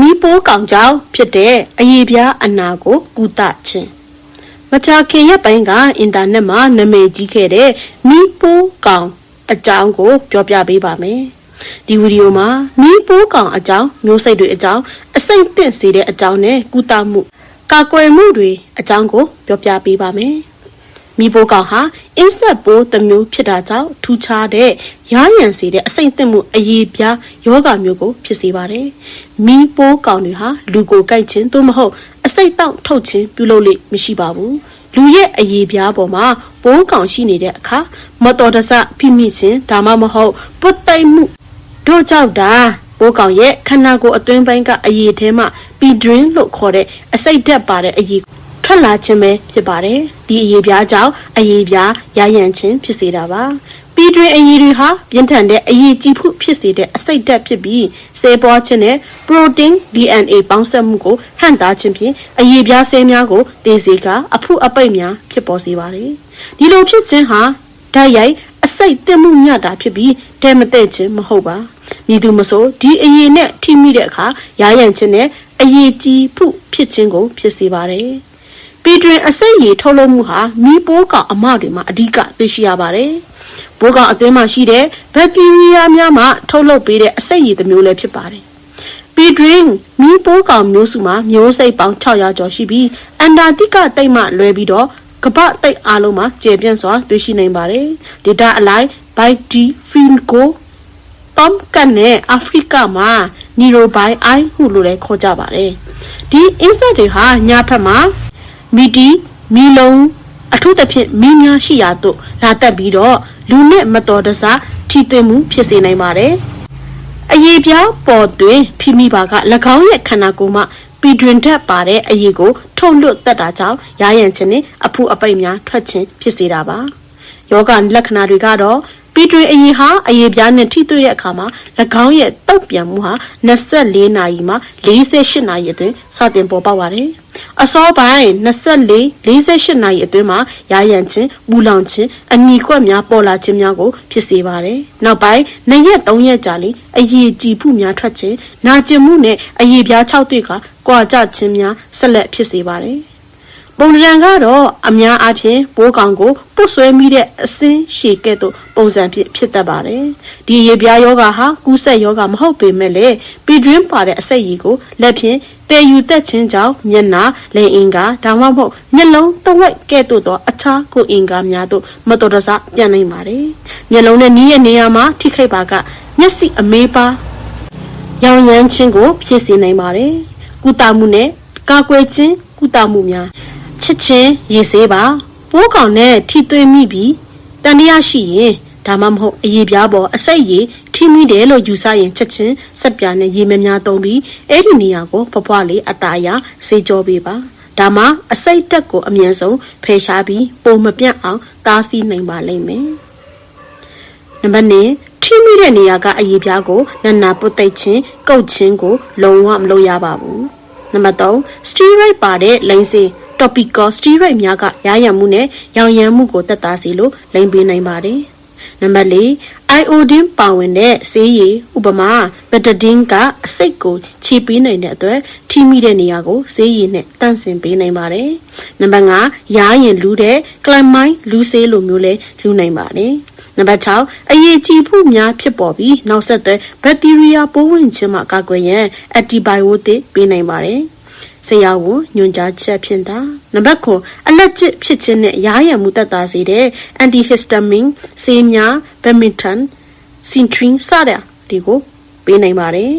မီးပိုးကောင်ကြောင့်ဖြစ်တဲ့အရေပြားအနာကိုကုသခြင်းမချခင်ရက်ပိုင်းကအင်တာနက်မှာနာမည်ကြီးခဲ့တဲ့မီးပိုးကောင်အကြောင်းကိုပြောပြပေးပါမယ်ဒီဗီဒီယိုမှာမီးပိုးကောင်အကြောင်းမျိုးစိတ်တွေအကြောင်းအစိမ့်ပင့်စေတဲ့အကြောင်းနဲ့ကုသမှုကာကွယ်မှုတွေအကြောင်းကိုပြောပြပေးပါမယ် မိဘကောင်ဟာအင်းဆက်ပိုးတစ်မျိုးဖြစ်တာကြောင့်ထူးခြားတဲ့ရရန်စေတဲ့အစိမ့်သက်မှုအရေးပြားယောဂမျိုးကိုဖြစ်စေပါတယ်။မိပိုးကောင်တွေဟာလူကိုကြိုက်ခြင်းသို့မဟုတ်အစိမ့်တောက်ထုတ်ခြင်းပြုလုပ်လိမရှိပါဘူး။လူရဲ့အရေးပြားပေါ်မှာပိုးကောင်ရှိနေတဲ့အခါမတော်တဆဖိမိခြင်းဒါမှမဟုတ်ပုတ်သိမ့်မှုတို့ကြောင့်ဒါပိုးကောင်ရဲ့ခန္ဓာကိုယ်အတွင်းပိုင်းကအရေးထဲမှာပီဒရင်းလို့ခေါ်တဲ့အစိတ်ဓာတ်ပါတဲ့အရေး ထွက်လာခြင်းပဲဖြစ်ပါတယ်ဒီအရေးပြားကြောင့်အရေးပြားရရန်ခြင်းဖြစ်စေတာပါပြီးတွင်အရေးတွေဟာပြင်းထန်တဲ့အရေးကြီးမှုဖြစ်စေတဲ့အစိတ်ဓာတ်ဖြစ်ပြီးစေပွားခြင်းနဲ့ protein DNA ပေါင်းစပ်မှုကိုဟန့်တားခြင်းဖြင့်အရေးပြားဆဲများကိုတေစေကအဖုအပိတ်များဖြစ်ပေါ်စေပါတယ်ဒီလိုဖြစ်ခြင်းဟာဓာတ်ရိုက်အစိတ်တက်မှုညတာဖြစ်ပြီးတဲမတဲ့ခြင်းမဟုတ်ပါမည်သူမဆိုဒီအရေးနဲ့ထိမိတဲ့အခါရရန်ခြင်းနဲ့အရေးကြီးမှုဖြစ်ခြင်းကိုဖြစ်စေပါတယ် ပီတွင်အစိတ်ရည်ထုတ်လုပ်မှုဟာမီးပိုးကောင်အမတွေမှာအဓိကသိရှိရပါတယ်။ပိုးကောင်အသွင်းမှာရှိတဲ့ဘက်တီးရီးယားများမှထုတ်လုပ်ပေးတဲ့အစိတ်ရည်တစ်မျိုးလည်းဖြစ်ပါတယ်။ပီတွင်မီးပိုးကောင်မျိုးစုမှာမျိုးစိတ်ပေါင်း600ကျော်ရှိပြီးအန္တာတိကတိတ်မှလွဲပြီးတော့ကပ္ပတိတ်အားလုံးမှာကျေပြန့်စွာတွေ့ရှိနိုင်ပါတယ်။ဒေတာအလိုက်ဘိုက်တီဖင်ကိုတမ်ကန်နဲ့အာဖရိကမှာနီရိုဘိုင်အိုင်ဟုလို့လည်းခေါ်ကြပါတယ်။ဒီအင်းဆက်တွေဟာညာဘက်မှာ မီတီမီလုံးအထူးသဖြင့်မင်းများရှိရာသို့လာတက်ပြီးတော့လူနဲ့မတော်တဆထိတွေ့မှုဖြစ်စေနိုင်ပါတယ်။အရေးပြားပေါ်တွင်ဖိမိပါက၎င်းရဲ့ခန္ဓာကိုယ်မှပီတွင်ထက်ပါတဲ့အရေးကို ထုတ်လွတ်တတ်တာကြောင့်ရရန်ခြင်းနဲ့အဖူအပိတ်များထွက်ခြင်းဖြစ်စေတာပါ။ယောဂလက္ခဏာတွေကတော့ ပီတွင်အရေးဟာအရေးပြားနဲ့ထိတွေ့တဲ့အခါမှာ၎င်းရဲ့တုတ်ပြန်မှုဟာ24နာရီမှ48နာရီအတွင်းစတင်ပေါ်ပေါက်ပါတယ်။အစောပိုင်း24 48နာရီအတွင်းမှာရာရန်ခြင်း၊ပူလောင်ခြင်း၊အနီခွက်များပေါ်လာခြင်းများကိုဖြစ်စေပါတယ်။နောက်ပိုင်း2ရက်3ရက်ကြာလေအရေးကြည်မှုများထွက်ခြင်း၊နာကျင်မှုနဲ့အရေးပြား6တွေ့ကကွာကြခြင်းများဆက်လက်ဖြစ်စေပါတယ်။ ပုံရံကတော့အများအားဖြင့်ပိုးကောင်ကိုပုတ်ဆွဲမိတဲ့အစင်းရှည်ကဲ့သို့ပုံစံဖြစ်ဖြစ်တတ်ပါတယ်။ဒီရေပြားယောဂဟာကူးစက်ယောဂမဟုတ်ပေမဲ့လည်းပီဒရင်းပါတဲ့အစိတ်ရည်ကိုလက်ဖြင့်တည်ယူသက်ခြင်းကြောင့်မျက်နာလင်အင်္ဂါဒါမှမဟုတ်မျက်လုံးတဝက်ကဲ့သို့သောအခြားကိုအင်္ဂါများသို့မတော်တဆပြန်နိုင်ပါတယ်။မျက်လုံးနဲ့နီးရဲ့နေရာမှာထိခိုက်ပါကမျက်စိအမေးပါရောင်ရမ်းခြင်းကိုဖြစ်စေနိုင်ပါတယ်။ကုသမှုနဲ့ကာကွယ်ခြင်းကုသမှုများ ချစ်ချင်းရေဆေးပါပိုးကောင်နဲ့ထိသွေးမိပြီးတန်တရားရှိရင်ဒါမှမဟုတ်အရေးပြားပေါ်အစိတ်ရည်ထိမိတယ်လို့ယူဆရင်ချက်ချင်းဆက်ပြားနဲ့ရေမများသုံးပြီးအဲ့ဒီနေရာကိုဖွားဖွားလေးအตาရစေကြောပေးပါဒါမှအစိတ်တက်ကိုအမြဲဆုံးဖယ်ရှားပြီးပုံမပြတ်အောင်တားဆီးနိုင်ပါလိမ့်မယ်နံပါတ်1ထိမိတဲ့နေရာကအရေးပြားကိုနန္နာပုတ်သိပ်ခြင်းကုတ်ခြင်းကို လုံးဝမလုပ်ရပါဘူးနံပါတ်3 steroid ပါတဲ့လိန်စေး topical steroid များကရရမှုနဲ့ရောင်ရမ်းမှုကိုတက်တာစေလို့လိမ်ပေးနိုင်ပါတယ်။နံပါတ်၄ iodine ပါဝင်တဲ့ဆေးရည်ဥပမာ betadine ကအစိတ်ကိုခြေပေးနိုင်တဲ့အတွက်ထိမိတဲ့နေရာကိုဆေးရည်နဲ့တန့်စင်ပေးနိုင်ပါတယ်။နံပါတ်5ရားရင်လူတဲ့ clamine လူဆေးလိုမျိုးလဲလူနိုင်ပါတယ်။နံပါတ်6အရေးကြီးမှုများဖြစ်ပေါ်ပြီးနောက်ဆက်တွဲဘက်တီးရီးယားပိုးဝင်ခြင်းမှကာကွယ်ရန် antibiotic ပေးနိုင်ပါတယ်။ ဆရာဝန်ညွှန်ကြားချက်ဖြင့်သာနံပါတ်9အလက်ကျစ်ဖြစ်ခြင်းနဲ့ရားရံမှုတက်တာစေတဲ့ antihistamine ဆေးများ Bemilton Cintrin စတဲ့ဒီကိုပေးနိုင်ပါတယ်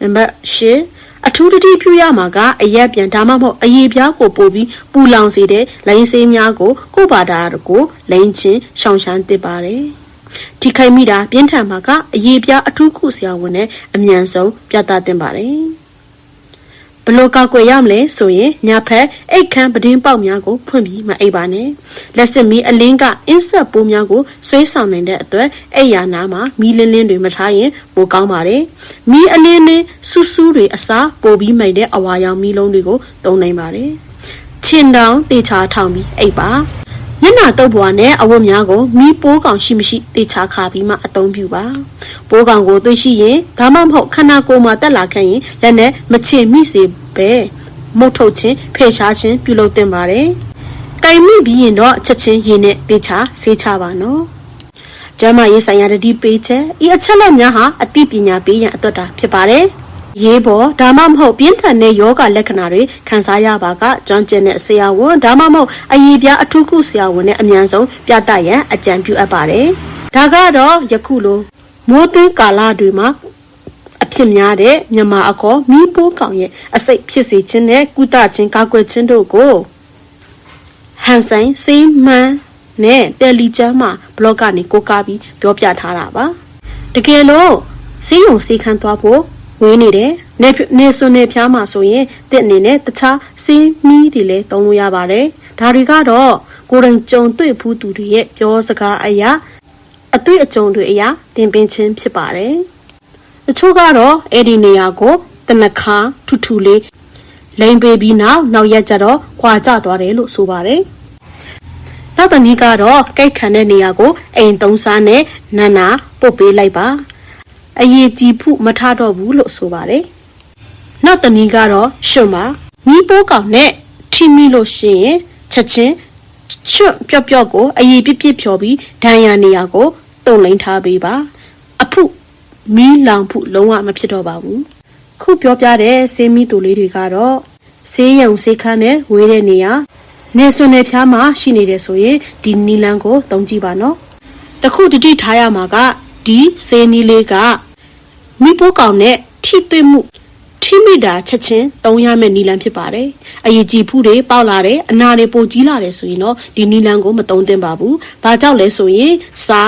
နံပါတ်10အထူးတတိပြုရမှာကအရက်ပြန်ဒါမှမဟုတ်အရေးပြားကိုပို့ပြီးပူလောင်စေတဲ့လိုင်းဆေးများကိုကိုပါတာကိုလိန်ချင်းရှောင်ရှမ်းသစ်ပါတယ်ထိခိုက်မိတာပြင်းထန်မှာကအရေးပြားအထူးခုဆရာဝန်နဲ့အမြန်ဆုံးပြသတင်ပါတယ် ဘလို့ကောက်ွယ်ရမလဲဆိုရင်ညာဖက်အိတ်ခမ်းပဒင်းပေါက်များကိုဖွင့်ပြီးမအိပ်ပါနဲ့လက်စစ်မီးအလင်းကအင်းဆက်ပိုးများကိုဆွဲဆောင်နိုင်တဲ့အတွက်အိပ်ယာနာမှာမီးလင်းလင်းတွေမထားရင်ပိုကောင်းပါတယ်မီးအလင်းနဲ့ဆူဆူတွေအစားပိုပြီးမိတ်တဲ့အဝါရောင်မီးလုံးတွေကိုသုံးနိုင်ပါတယ်ချင်းတောင်တေချာထောင်ပြီးအိပ်ပါည မျက်နှာတုပ်ပွားနဲ့အဝတ်များကိုမီးပိုးကောင်ရှိမရှိတေချာခါပြီးမှအသုံးပြုပါပိုးကောင်ကိုသိရှိရင်ဒါမှမဟုတ်ခန္ဓာကိုယ်မှာတက်လာခဲ့ရင်လက်နဲ့မချင်မိစေပဲမုတ်ထုတ်ခြင်းဖယ်ရှားခြင်းပြုလုပ်သင့်ပါတယ်ကင်မိပြီးရင်တော့ချက်ချင်းရေနဲ့တေချာဆေးချပါနော်ကျမ်းမာရေးဆိုင်ရာတတိပေးချက်ဤအချက်လက်များဟာအသိပညာပေးရန်အတွက်တာဖြစ်ပါတယ် ရေးပေါ်ဒါမှမဟုတ်ပြင်းထန်တဲ့ယောဂလက္ခဏာတွေခံစားရပါကကျွမ်းကျင်တဲ့ဆရာဝန်ဒါမှမဟုတ်အရေးပြားအထူးကုဆရာဝန်နဲ့အမြန်ဆုံးပြသရန်အကြံပြုအပ်ပါတယ်။ဒါကတော့ယခုလိုမိုးသွင်းကာလတွေမှာအဖြစ်များတဲ့မြန်မာအခေါ်မီးပိုးကောင်ရဲ့အစိတ်ဖြစ်စေခြင်းနဲ့ကုသခြင်းကာကွယ်ခြင်းတို့ကိုဟန်ဆိုင်စေးမှန်းနဲ့တယ်လီကျမ်းမှာဘလော့ကနေကိုးကားပြီးပြောပြထားတာပါ။တကယ်လို့စေးရုံစေးခန်းသွားဖို့ ဝေးနေတယ်နေနေစွန်နေဖျားမှာဆိုရင်တစ်အနေနဲ့တခြားစေးမီးတွေလည်းသုံးလို့ရပါတယ်ဒါတွေကတော့ကိုယ်တိုင်ကြုံတွေ့ဖူးသူတွေရဲ့ပြောစကားအရာအတွေ့အကြုံတွေအရာတင်ပင်ခြင်းဖြစ်ပါတယ်တချို့ကတော့အဲ့ဒီနေရာကိုတနခါထူထူလေးလိန်ပေးပြီးနောက်နောက်ရက်ကျတော့ခွာကျသွားတယ်လို့ဆိုပါတယ်နောက်တစ်နည်းကတော့ကြိုက်ခံတဲ့နေရာကိုအိမ်သုံးစားနဲ့နာနာပုတ်ပေးလိုက်ပါ အရေးကြီးဖို့မထတော့ဘူးလို့ဆိုပါတယ်။နောက်တနည်းကတော့ရှွတ်ပါမီးပိုးကောင်နဲ့ထိမိလို့ရှိရင်ချက်ချင်းရှွတ်ပျော့ပျော့ကိုအရေးပြစ်ပြစ်ဖြော်ပြီးဒဏ်ရာနေရာကိုတုံလိန်ထားပေးပါ။အဖုမီးလောင်ဖို့လုံးဝမဖြစ်တော့ပါဘူး။ခုပြောပြတဲ့ဆေးမီးတူလေးတွေကတော့ဆေးရုံဆေးခန်းနဲ့ဝေးတဲ့နေရာနေစွန်နယ်ဖျားမှာရှိနေတယ်ဆိုရင်ဒီနီလန်းကိုတုံးကြည့်ပါနော်။တခုတတိထားရမှာကဒီဆေးနီးလေးက မိပိုးကောင်နဲ့ထိတွေ့မှုထိမိတာချက်ချင်းတုံးရမယ့်နီလန်းဖြစ်ပါတယ်။အရေးကြီးဖူးတွေပေါက်လာတယ်အနာတွေပိုကြီးလာတယ်ဆိုရင်တော့ဒီနီလန်းကိုမတုံးသင့်ပါဘူး။ဒါကြောင့်လဲဆိုရင်စာ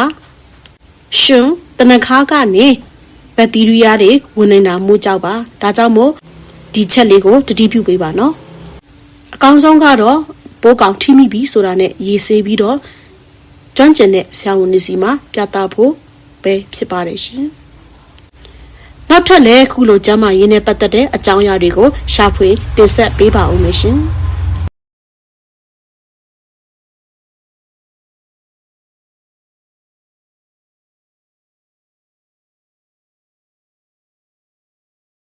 ရှင်တနခါကနေဘက်တီးရီးယားတွေဝင်နေတာမို့ကြောက်ပါ။ဒါကြောင့်မို့ဒီချက်လေးကိုတတိပြုပေးပါနော်။အကောင်းဆုံးကတော့ပိုးကောင်ထိမိပြီဆိုတာနဲ့ရေဆေးပြီးတော့ကျွမ်းကျင်တဲ့ဆရာဝန်တွေစီမှာပြသဖို့ပဲဖြစ်ပါတယ်ရှင်။ နောက်ထပ်လည်းခုလိုကျမ်းမာရေးနဲ့ပတ်သက်တဲ့အကြောင်းအရာတွေကိုရှာဖွေတင်ဆက်ပေးပါဦးမယ်ရှင်။